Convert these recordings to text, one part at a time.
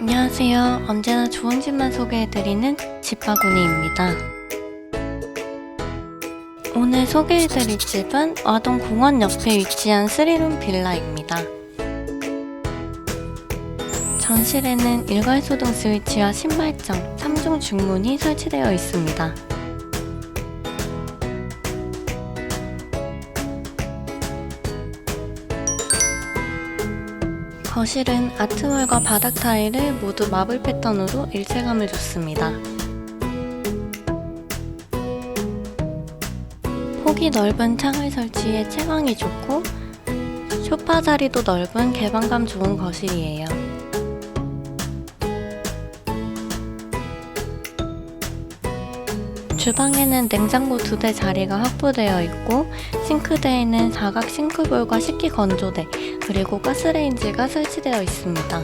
안녕하세요. 언제나 좋은 집만 소개해드리는 집바구니입니다. 오늘 소개해드릴 집은 아동 공원 옆에 위치한 스리룸 빌라입니다. 전실에는 일괄소등 스위치와 신발장, 3중 중문이 설치되어 있습니다. 거실은 아트월과 바닥 타일을 모두 마블 패턴으로 일체감을 줬습니다. 폭이 넓은 창을 설치해 채광이 좋고 소파 자리도 넓은 개방감 좋은 거실이에요. 주방에는 냉장고 두 대 자리가 확보되어 있고 싱크대에는 사각 싱크볼과 식기 건조대 그리고 가스레인지가 설치되어 있습니다.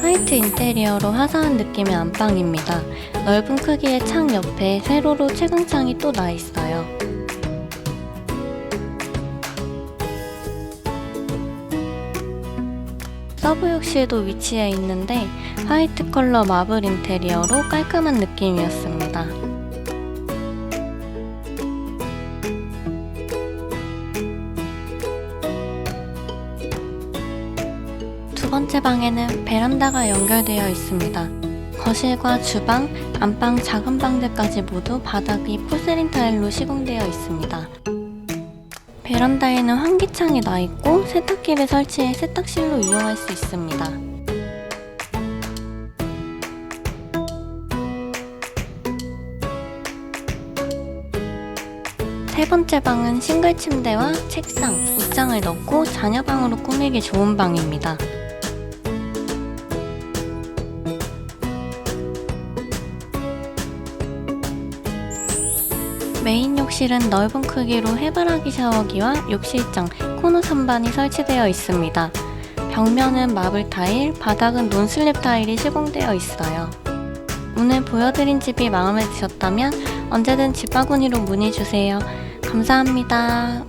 화이트 인테리어로 화사한 느낌의 안방입니다. 넓은 크기의 창 옆에 세로로 채광창이 또 나 있어요. 서브욕실도 위치해 있는데 화이트 컬러 마블 인테리어로 깔끔한 느낌이었습니다. 두 번째 방에는 베란다가 연결되어 있습니다. 거실과 주방, 안방 작은 방들까지 모두 바닥이 포세린 타일로 시공되어 있습니다. 베란다에는 환기창이 나 있고 세탁기를 설치해 세탁실로 이용할 수 있습니다. 세 번째 방은 싱글 침대와 책상, 옷장을 넣고 자녀방으로 꾸미기 좋은 방입니다. 메인 욕실은 넓은 크기로 해바라기 샤워기와 욕실장, 코너 선반이 설치되어 있습니다. 벽면은 마블 타일, 바닥은 논슬립 타일이 시공되어 있어요. 오늘 보여드린 집이 마음에 드셨다면 언제든 집바구니로 문의주세요. 감사합니다.